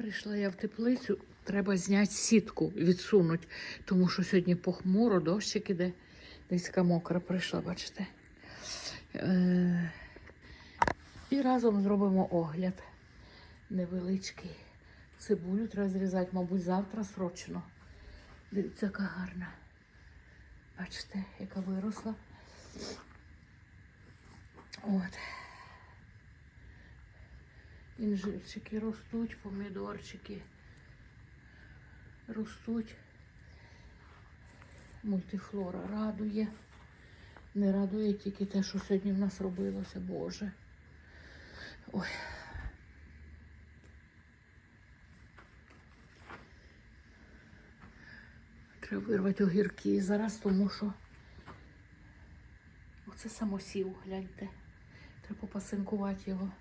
Прийшла я в теплицю, треба зняти сітку, відсунути, тому що сьогодні похмуро, дощик іде. Десь мокра прийшла, бачите. Е- і разом зробимо огляд невеличкий. Цибулю треба зрізати, мабуть, завтра срочно. Дивіться, яка гарна. Бачите, яка виросла. От. Інжирчики ростуть, помідорчики ростуть. Мультифлора радує. Не радує тільки те, що сьогодні в нас робилося, Боже. Ой. Треба вирвати огірки зараз, тому що оце самосів, гляньте. Треба попасинкувати його.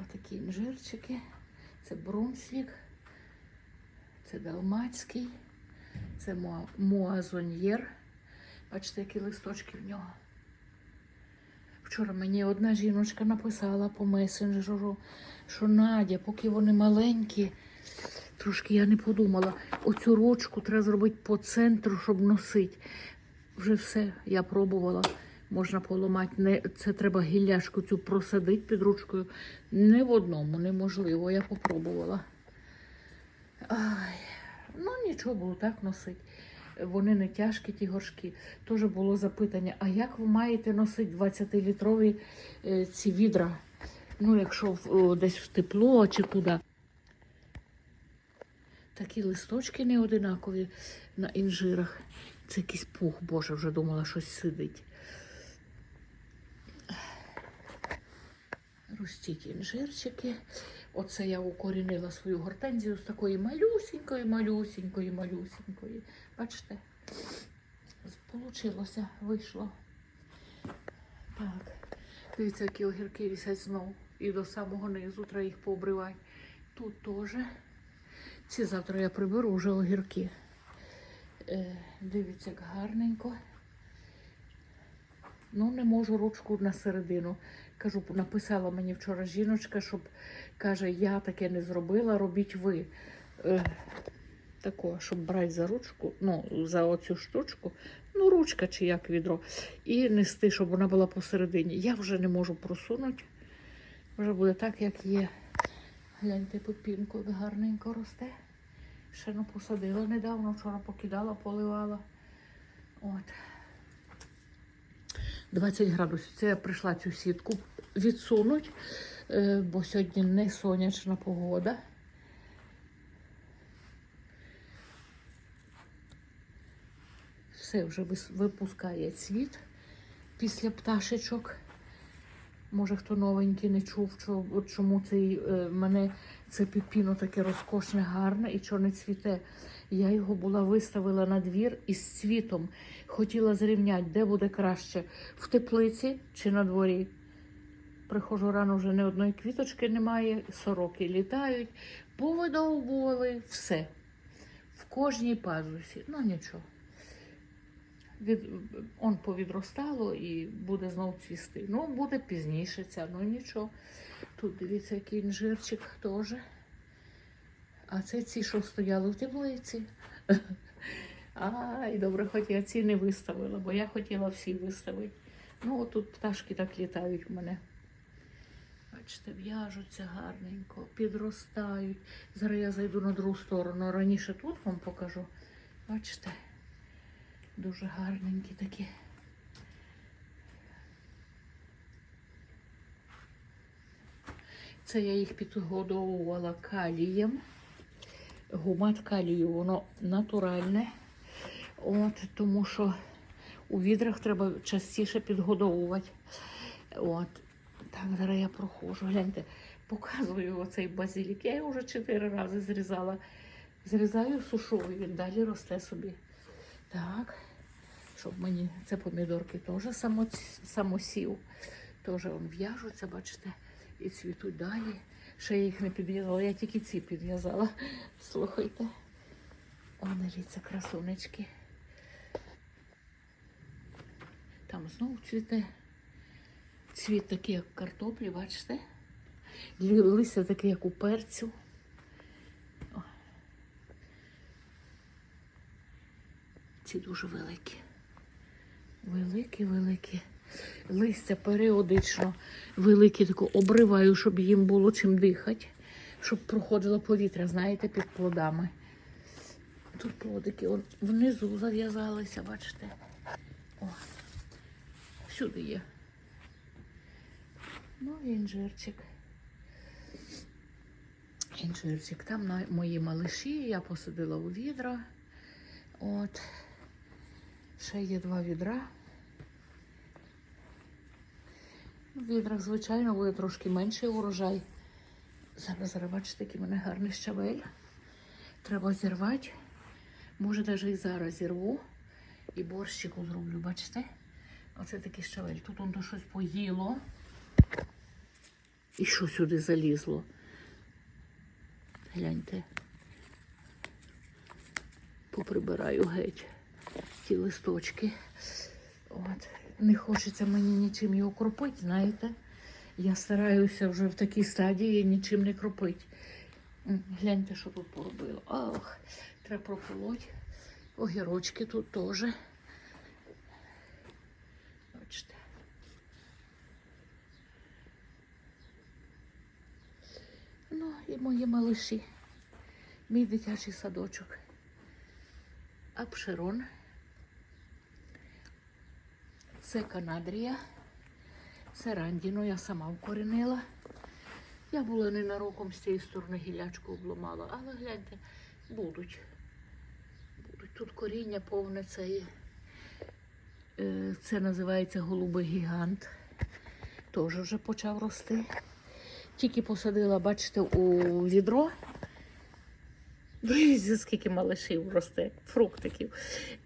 Отакі інжирчики. Це брунсвік, це далмацький, це муазоньєр. Бачите, які листочки в нього. Вчора мені одна жіночка написала по месенджеру, що Надя, поки вони маленькі, трошки я не подумала, оцю ручку треба зробити по центру, щоб носити. Вже все, я пробувала. Можна поламати. Не, це треба гілляшку цю просадити під ручкою. Не в одному, неможливо, я попробувала. Ай, ну нічого було так носити. Вони не тяжкі, ті горшки. Теж було запитання: а як ви маєте носити 20-літрові е, ці відра? Ну, якщо о, десь в тепло чи куди. Такі листочки не одинакові на інжирах. Це якийсь пух, боже, вже думала, щось сидить. Ростіть інжирчики. Оце я укорінила свою гортензію з такої малюсінької, малюсінької, малюсінької. Бачите? Получилося, вийшло. Дивіться, які огірки вісять знову. І до самого низу треба їх пообривати. Тут теж. Ці завтра я приберу вже огірки. Е, дивіться, як гарненько. Ну, не можу ручку на середину. Кажу, написала мені вчора жіночка, щоб каже, я таке не зробила, робіть ви. Е, тако, щоб брати за ручку, ну, за оцю штучку, ну, ручка чи як відро, і нести, щоб вона була посередині. Я вже не можу просунути. Вже буде так, як є. Гляньте, пепінку, як гарненько росте. Ще не посадила недавно, вчора покидала, поливала. От. 20 градусів. Це я прийшла цю сітку відсунуть, е, бо сьогодні не сонячна погода. Все вже випускає цвіт після пташечок. Може, хто новенький не чув, чому цей, е, мене це піпіно таке розкошне, гарне і чого не цвіте. Я його була виставила на двір із цвітом. Хотіла зрівняти, де буде краще, в теплиці чи на дворі. Приходжу рано, вже ні одної квіточки немає, сороки літають, повидовбували все. В кожній пазусі. Ну нічого. Від, он повідростало і буде знов цвісти. Ну, буде пізніше ця, ну нічого. Тут дивіться, який інжирчик теж. А це ці, що стояли в теплиці. Ай, добре, хоч я ці не виставила, бо я хотіла всі виставити. Ну, отут пташки так літають в мене. Бачите, в'яжуться гарненько, підростають. Зараз я зайду на другу сторону. Раніше тут вам покажу. Бачите, дуже гарненькі такі. Це я їх підгодовувала калієм. Гумат калію, воно натуральне. От, тому що у відрах треба частіше підгодовувати. От. Так, зараз я проходжу. Гляньте, показую оцей базилік. Я його вже чотири рази зрізала. Зрізаю сушовий, він далі росте собі. Так, щоб мені це помідорки теж само, самосів. Теж в'яжуться, бачите, і цвітуть далі. Ще я їх не підв'язала, я тільки ці підв'язала. Слухайте. О, дивіться, красунечки. Там знову цвіте. Цвіт такий, як картоплі, бачите? Листя таке, як у перцю. Ці дуже великі. Великі, великі. Листя періодично великі, тако обриваю, щоб їм було чим дихати, щоб проходило повітря, знаєте, під плодами. Тут плодики он внизу зав'язалися, бачите. О, всюди є. Ну, інжирчик. Інжирчик. Там мої малиші, я посадила у відра. От. Ще є два відра. В відрах, звичайно, буде трошки менший урожай. Зараз, бачите, який мене гарний щавель. Треба зірвати. Може, навіть і зараз зірву. І борщику зроблю, бачите? Оце такий щавель. Тут воно щось поїло. І що сюди залізло? Гляньте. Поприбираю геть ті листочки. От. Не хочеться мені нічим його кропити, знаєте. Я стараюся вже в такій стадії нічим не кропити. Гляньте, що тут поробило. Ох, треба прополоть. Огірочки тут теж. Бачите. Ну, і мої малиші. Мій дитячий садочок. Апшерон. Це Канадрія. Це Рандіно, я сама вкоренила. Я була ненароком з цієї сторони гілячку обломала, але гляньте, будуть. Будуть. Тут коріння повне це є. Це називається голубий гігант. Теж вже почав рости. Тільки посадила, бачите, у відро. Дивіться, скільки малишів росте, фруктиків.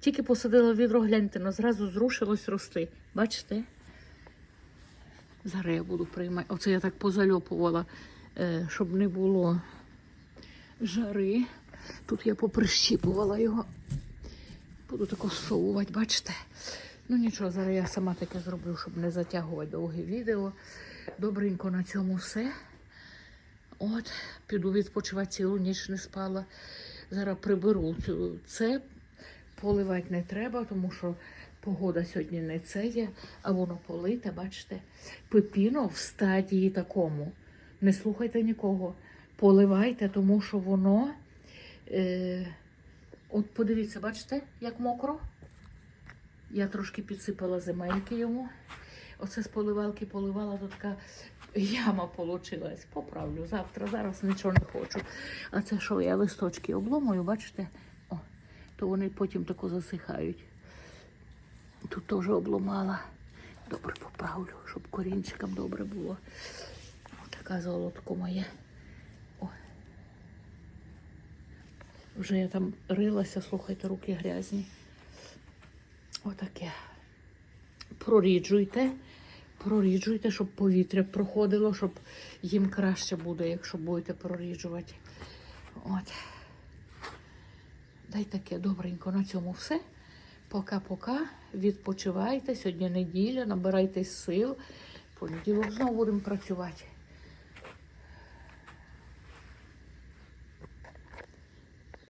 Тільки посадила відро, гляньте, ну зразу зрушилось рости. Бачите? Зараз я буду приймати. Оце я так позальопувала, е, щоб не було жари. Тут я поприщіпувала його. Буду тако всовувати, бачите? Ну нічого, зараз я сама таке зроблю, щоб не затягувати довге відео. Добренько на цьому все. От, піду відпочивати цілу ніч не спала. Зараз приберу цю. Це поливати не треба, тому що погода сьогодні не це є, а воно полите, бачите. Пепіно в стадії такому. Не слухайте нікого. Поливайте, тому що воно. Е, от подивіться, бачите, як мокро. Я трошки підсипала земельки йому. Оце з поливалки поливала, то така яма получилась. Поправлю завтра, зараз нічого не хочу. А це що, я листочки обломую, бачите? О, то вони потім тако засихають. Тут теж обломала. Добре поправлю, щоб корінчикам добре було. Така золотко моє. О. Вже я там рилася, слухайте, руки грязні. Отаке. Проріджуйте, проріджуйте, щоб повітря проходило, щоб їм краще буде, якщо будете проріджувати. От. Дай таке добренько на цьому все. Пока-пока. Відпочивайте. Сьогодні неділя, набирайтесь сил. Понеділок знову будемо працювати.